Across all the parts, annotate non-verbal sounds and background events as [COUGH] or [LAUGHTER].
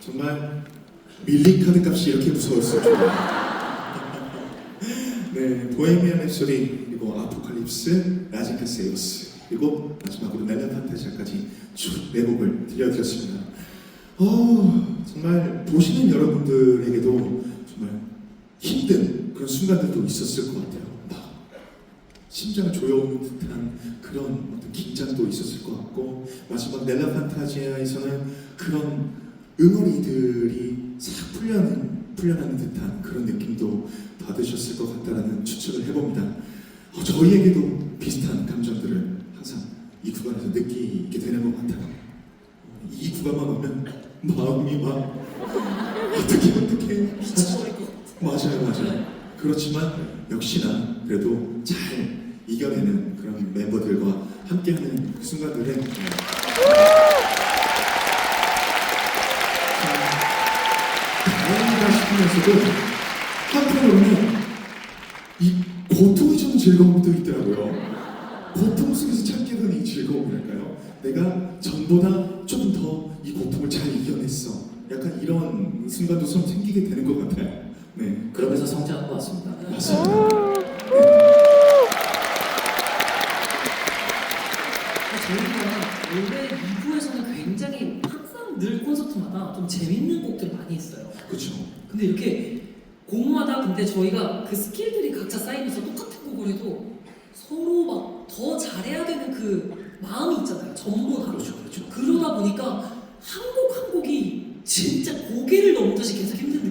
정말 밀린 카드 값이 이렇게 무서웠어요. 네, 보헤미안 랩소디 그리고 아포칼립스, 라지카 세이버스 그리고 마지막으로 넬라 판타지아까지 쭉네 곡을 들려드렸습니다. 어, 정말 보시는 여러분들에게도 정말 힘든 그런 순간들도 있었을 것 같아요. 막 심장을 조여오는 듯한 그런 어떤 긴장도 있었을 것 같고 마지막 넬라 판타지아에서는 그런 응어리들이 싹 풀려는 풀려나는 듯한 그런 느낌도 받으셨을 것 같다라는 추측을 해봅니다. 어, 저희에게도 비슷한 감정들을 항상 이 구간에서 느끼게 되는 것 같아요. 어, 이 구간만 오면 마음이 막 어떻게 어떻게 미쳐버릴 것 같아. 맞아요, 맞아요. 그렇지만 역시나 그래도 잘 이겨내는 그런 멤버들과 함께하는 그 순간들에 네. 다행이다 싶으면서도 한편으로는 이 고통이 주는 즐거움도 있더라고요. 고통 속에서 찾게 되는 이 즐거움이랄까요? 내가 전보다 조금 더 이 고통을 잘 이겨냈어. 약간 이런 순간도 좀 생기게 되는 것 같아요. 네, 그러면서 성장한 것 같습니다. 맞습니다. 저희가 원래 2부에서는 굉장히 항상 늘 콘서트마다 좀 재밌는 곡들 많이 했어요. 그렇죠. 근데 이렇게 곡마다 근데 저희가 그 스킬들이 각자 쌓이면서 똑같은 곡을 해도 서로 막 더 잘해야 되는 그 마음이 있잖아요. 전부 다. 그렇죠, 그렇죠. 그러다 보니까 한 곡 한 곡이 진짜 고개를 넘듯이 계속 힘든.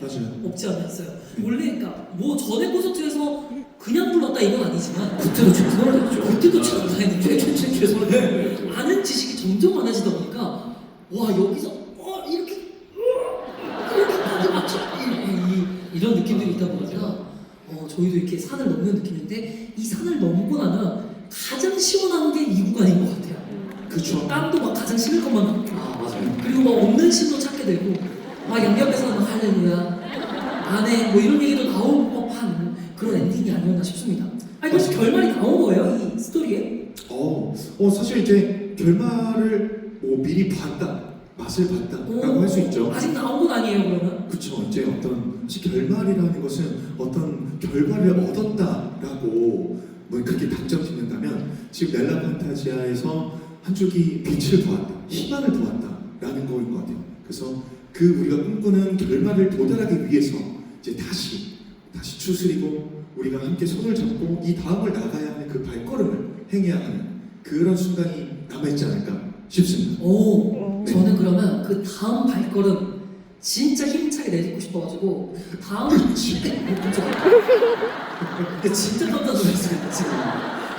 맞아요. 없지 않아 있어요. 원래 그러니까 뭐 전에 콘서트에서 그냥 불렀다 이건 아니지만 그때도 최선을 다했죠. 그때도 최선을 최, 최, 최선을 다했죠. 아는 지식이 점점 많아지다 보니까 와 여기서 어 이렇게 이런 느낌들이 있다 보니까 어 저희도 이렇게 산을 넘는 느낌인데 이 산을 넘고 나면 가장 시원한 게 이 구간인 것 같아요. 그렇죠. 땀도 막 가장 식을 것만 같고 아, 맞아요. 그리고 막 없는 신도 찾게 되고 막 양옆에서는 막 할렐루야 안에 뭐 이런 얘기도 나올 법한 그런 엔딩이 아니었나 싶습니다. 아니 그래서 결말이 나온 거예요 이 스토리에? 어, 어 사실 이제 결말을 뭐 미리 봤다, 맛을 봤다라고 할 수 있죠. 아직 나온 건 아니에요 그러면? 그렇죠. 이제 어떤 사실 결말이라는 것은 어떤 결과를 얻었다라고 뭐 그렇게 단정 짓는다면 지금 넬라 판타지아에서 한 줄기 빛을 보았다, 희망을 보았다라는 거인 것 같아요. 그래서 그 우리가 꿈꾸는 결말을 도달하기 위해서 이제 다시 다시 추스리고 우리가 함께 손을 잡고 이 다음을 나가야 하는 그 발걸음을 행해야 하는 그런 순간이 남아있지 않을까 싶습니다. 오 네. 저는 그러면 그 다음 발걸음 진짜 힘차게 내딛고 싶어가지고 그 다음 깜짝이야. 그 [LAUGHS] 진짜 깜짝 놀랐습니다 지금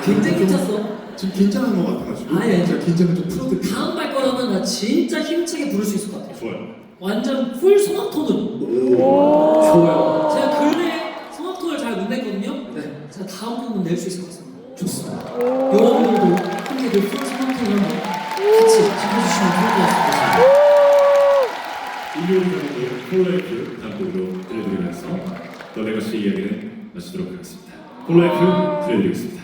굉장히 힘찼어 지금 긴장한 것 같아가지고 아니, 아니. 제가 긴장을 좀 풀어드릴게요. 다음 발걸음은 나 진짜 힘차게 부를 수 있을 것 같아요 좋아요. 완전 풀 성악톤으로 좋아요. 제가 근래 성악톤을 잘못 냈거든요 네. 제가 다음 곡은 낼수 있을 것 같습니다 좋습니다. 여러분들도 함께 늘풀 성악톤을 한번 같이 지켜주시면 좋을 것 같습니다 일요일 저녁에 폴라이프 단독으로 들려드리면서 더 레거시 이야기를 마치도록 하겠습니다. 폴라이프 들려드리겠습니다.